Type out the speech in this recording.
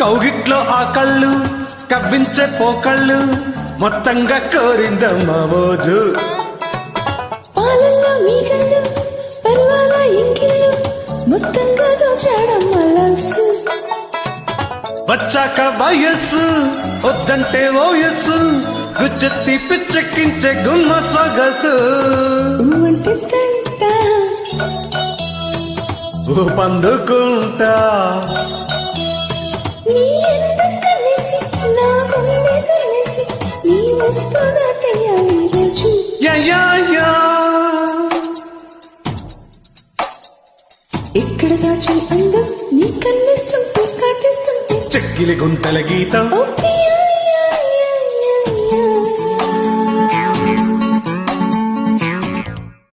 కౌగిట్లో ఆ కళ్ళు కవ్వించే పోకళ్ళు మొత్తంగా కోరిందమ్మ రోజు పాలల్లో మీగళ్ళు పర్వాల ఇంకిళ్ళు మొత్తంగా దోచాడం మనసు వచ్చాక వయస్సు వద్దంటే ఓయస్సు గుచ్చెత్తి పిచ్చెక్కించే గుమ్మ సొగసు నువ్వంటే తంట. పందుకుంటా ఎక్కడ దాచిన అందం నీ కనిపిస్తుంటే కాటిస్తుంటే. చెక్కిలి గుంతల గీతం.